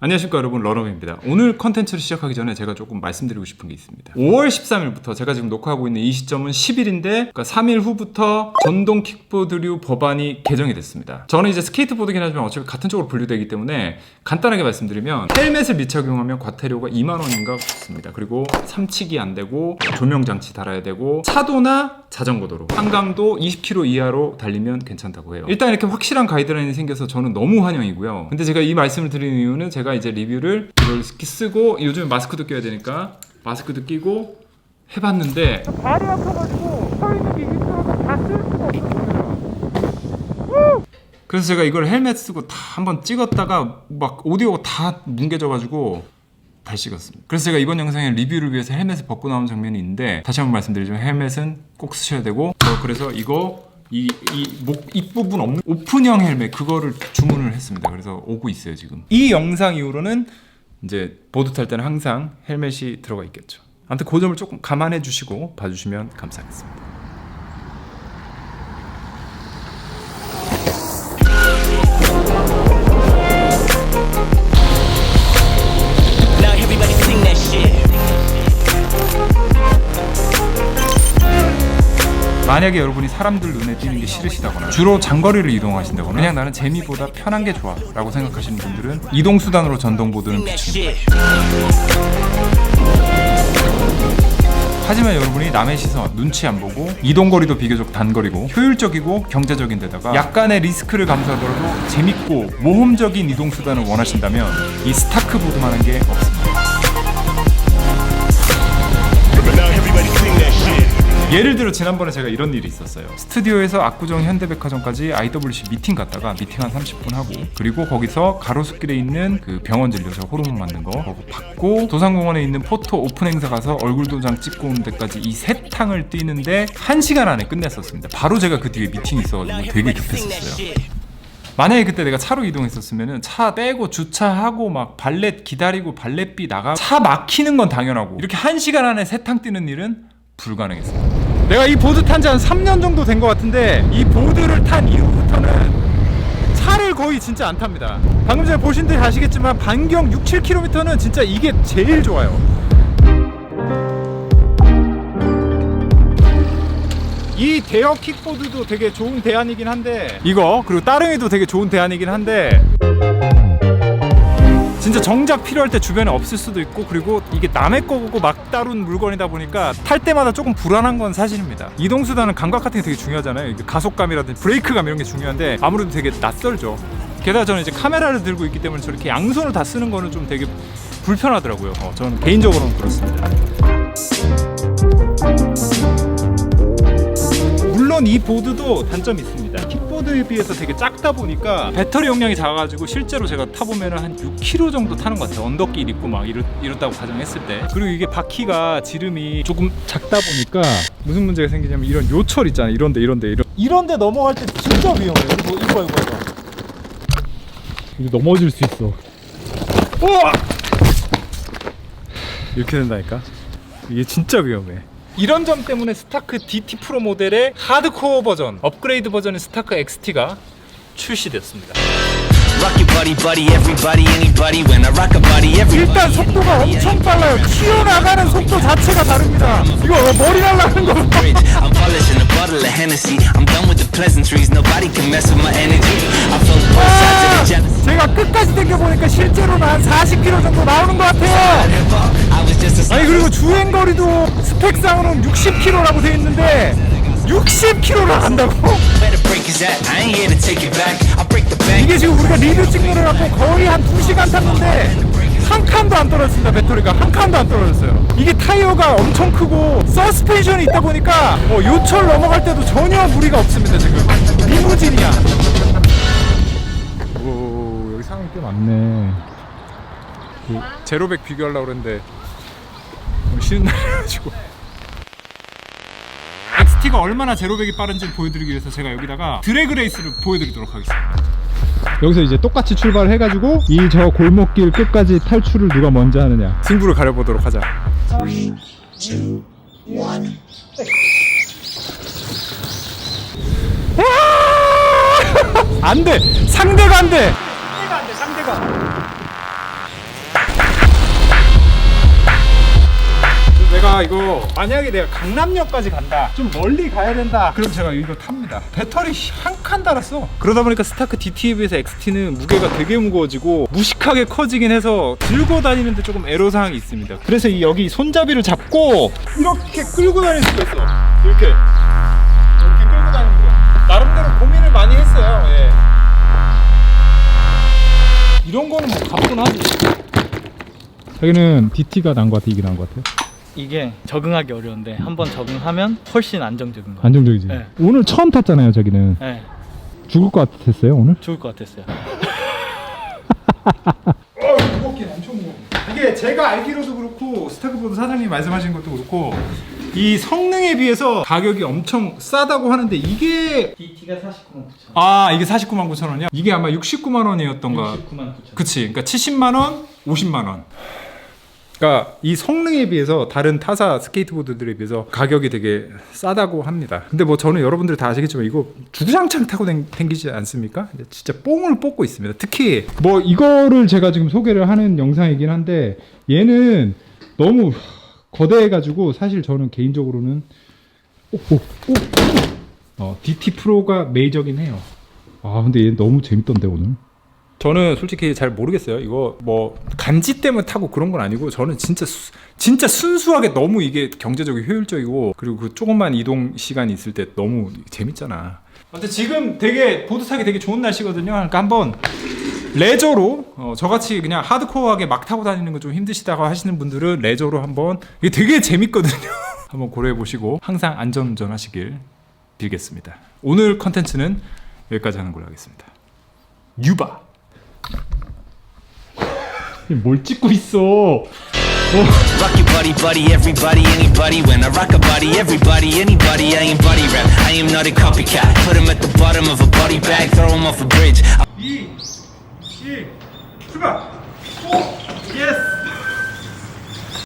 안녕하십니까 여러분. 러너입니다. 오늘 컨텐츠를 시작하기 전에 제가 조금 말씀드리고 싶은 게 있습니다. 5월 13일부터 제가 지금 녹화하고 있는 이 시점은 10일인데 그러니까 3일 후부터 전동 킥보드류 법안이 개정이 됐습니다. 저는 이제 스케이트보드긴 하지만 어차피 같은 쪽으로 분류되기 때문에 간단하게 말씀드리면 헬멧을 미착용하면 과태료가 2만 원인가 붙습니다. 그리고 삼치기 안 되고 조명장치 달아야 되고 차도나 자전거 도로 한강도 20km 이하로 달리면 괜찮다고 해요. 일단 이렇게 확실한 가이드라인이 생겨서 저는 너무 환영이고요. 근데 제가 이 말씀을 드리는 이유는 제가 이제 리뷰를 이걸 쓰고 요즘에 마스크도 껴야 되니까 마스크도 끼고 해봤는데 발이 아파가지고 서 있는 게 힘들어서 다쓸 수가. 그래서 제가 이걸 헬멧 쓰고 다 한번 찍었다가 막 오디오가 다 뭉개져가지고 다시 찍었습니다. 그래서 제가 이번 영상에 리뷰를 위해서 헬멧을 벗고 나온 장면이 있는데 다시 한번 말씀드리자면 헬멧은 꼭 쓰셔야 되고 저 그래서 이거 이 목 입부분 없는 오픈형 헬멧 그거를 주문을 했습니다. 그래서 오고 있어요 지금. 이 영상 이후로는 이제 보드 탈 때는 항상 헬멧이 들어가 있겠죠. 아무튼 그 점을 조금 감안해 주시고 봐주시면 감사하겠습니다. 만약에 여러분이 사람들 눈에 띄는 게 싫으시다거나 주로 장거리를 이동하신다거나 그냥 나는 재미보다 편한 게 좋아 라고 생각하시는 분들은 이동수단으로 전동보드는. 하지만 여러분이 남의 시선, 눈치 안 보고 이동거리도 비교적 단거리고 효율적이고 경제적인 데다가 약간의 리스크를 감수하더라도 재밌고 모험적인 이동수단을 원하신다면 이 스타크보드만한 게 없습니다 예를 들어 지난번에 제가 이런 일이 있었어요. 스튜디오에서 압구정 현대백화점까지 IWC 미팅 갔다가 미팅 한 30분 하고 그리고 거기서 가로수길에 있는 그 병원 진료소 호르몬 맞는 거 그거 받고 도산공원에 있는 포토 오픈 행사 가서 얼굴 도장 찍고 오는 데까지 이 세 탕을 뛰는데 한 시간 안에 끝냈었습니다. 바로 제가 그 뒤에 미팅이 있어가지고 되게 급했었어요. 만약에 그때 내가 차로 이동했었으면 차 빼고 주차하고 막 발렛 기다리고 발렛비 나가 차 막히는 건 당연하고 이렇게 한 시간 안에 세 탕 뛰는 일은 불가능했습니다. 내가 이 보드 탄 지 한 3년 정도 된 것 같은데 이 보드를 탄 이후부터는 차를 거의 진짜 안 탑니다. 방금 전에 보신 듯이 아시겠지만 반경 6, 7km는 진짜 이게 제일 좋아요. 이 대여 킥보드도 되게 좋은 대안이긴 한데 이거 그리고 따릉이도 되게 좋은 대안이긴 한데 진짜 정작 필요할 때 주변에 없을 수도 있고 그리고 이게 남의 거고 막 다룬 물건이다 보니까 탈 때마다 조금 불안한 건 사실입니다. 이동 수단은 감각 같은 게 되게 중요하잖아요. 이게 가속감이라든지 브레이크감 이런 게 중요한데 아무래도 되게 낯설죠. 게다가 저는 이제 카메라를 들고 있기 때문에 저렇게 양손을 다 쓰는 거는 좀 되게 불편하더라고요. 어, 저는 개인적으로는 그렇습니다. 물론 이 보드도 단점이 있습니다. 킥보드에 비해서 되게 작 다 보니까 배터리 용량이 작아가지고 실제로 제가 타보면 한 6km 정도 타는 것 같아요. 언덕길 있고 막 이렇, 이렇다고 가정했을 때. 그리고 이게 바퀴가 지름이 조금 작다 보니까 무슨 문제가 생기냐면 이런 요철 있잖아요. 이런데 이런데 이런 이런데 넘어갈 때 진짜 위험해요. 이거 이거 이거 이거. 이거 넘어질 수 있어. 우와! 이렇게 된다니까. 이게 진짜 위험해. 이런 점 때문에 스타크 DT 프로 모델의 하드코어 버전, 업그레이드 버전의 스타크 XT가 출시됐습니다. Rock your buddy, buddy, everybody, anybody. When I rock a body, everybody. 일단 속도가 엄청 빨라요. 튀어나가는 속도 자체가 다릅니다. 이거 머리 날라가는 거. I'm polishing a bottle of Hennessy. I'm done with the pleasantries. Nobody can mess with my energy. I feel both sides of the jealousy. 제가 끝까지 당겨보니까 실제로는 한 40km 정도 나오는 것 같아요. I was just a 아니 그리고 주행 거리도 스펙상으로는 60km라고 돼 있는데 60km 나 간다고? where the break is at. I ain't here to take it back. I break the bank. 이게 지금 우리가 리뷰 찍느라 갖고 거의 한 2시간 탔는데 한 칸도 안 떨어졌습니다 배터리가 한 칸도 안 떨어졌어요 이게 타이어가 엄청 크고 서스펜션이 있다 보니까 뭐 요철 넘어갈 때도 전혀 무리가 없습니다 지금 리무진이야 오 여기 사람이 꽤 많네 그 제로백 비교하려고 그랬는데 쉬는 날이라가지고 XT가 얼마나 제로백이 빠른지 보여드리기 위해서 제가 여기다가 드래그 레이스를 보여드리도록 하겠습니다 여기서 이제 똑같이 출발을 해가지고 이 저 골목길 끝까지 탈출을 누가 먼저 하느냐. 승부를 가려보도록 하자. 안 돼! 상대가 안 돼! 상대가 안 돼, 상대가. 이거 만약에 내가 강남역까지 간다. 좀 멀리 가야 된다. 그럼 제가 이거 탑니다. 배터리 한 칸 달았어. 그러다 보니까 스타크 DT에 비해서 XT는 무게가 되게 무거워지고 무식하게 커지긴 해서 들고 다니는데 조금 애로사항이 있습니다. 그래서 이 여기 손잡이를 잡고 이렇게 끌고 다닐 수가 있어. 이렇게. 이렇게 끌고 다니는 거 나름대로 고민을 많이 했어요. 예. 이런 거는 뭐 가뿐하지. 자기는 DT가 난 것 같아 이게 난 것 같아 이게 적응하기 어려운데 한번 적응하면 훨씬 안정적인 거. 안정적이지 네. 오늘 처음 탔잖아요 자기는 네, 죽을 것 같았어요 오늘 좋을 것 같았어요. 어 무겁긴 엄청 무거워 이게 제가 알기로도 그렇고 스타크보드 사장님 말씀하신 것도 그렇고 이 성능에 비해서 가격이 엄청 싸다고 하는데 이게 DT가 49만 9천. 아 이게 49만 9천 원이야? 이게 아마 69만 원이었던가 69만 9천. 그치 그러니까 70만 원 50만 원 그러니까 이 성능에 비해서 다른 타사 스케이트보드들에 비해서 가격이 되게 싸다고 합니다. 근데 뭐 저는 여러분들이 다 아시겠지만 이거 주구장창 타고 댕, 댕기지 않습니까? 진짜 뽕을 뽑고 있습니다. 특히 뭐 이거를 제가 지금 소개를 하는 영상이긴 한데 얘는 너무 거대해가지고 사실 저는 개인적으로는 오, 오, 오, 어, DT 프로가 메이저긴 해요. 아 근데 얘 너무 재밌던데 오늘. 저는 솔직히 잘 모르겠어요. 이거 뭐 간지 때문에 타고 그런 건 아니고 저는 진짜 수- 진짜 순수하게 너무 이게 경제적이고 효율적이고 그리고 그 조금만 이동 시간이 있을 때 너무 재밌잖아. 근데 지금 되게 보드 타기 되게 좋은 날씨거든요. 그러니까 한번 레저로 어, 저같이 그냥 하드코어하게 막 타고 다니는 거 좀 힘드시다고 하시는 분들은 레저로 한번 이게 되게 재밌거든요. 한번 고려해 보시고 항상 안전운전 하시길 빌겠습니다. 오늘 컨텐츠는 여기까지 하는 걸로 하겠습니다. 유바. 뭘 찍고 있어? Rock your buddy, buddy, everybody, anybody. When I rock a body, everybody, anybody. I ain't body rap. I am not a copycat. Put him at the bottom of a body bag, throw him off a bridge. 2, 1, 출발! 오! 예스!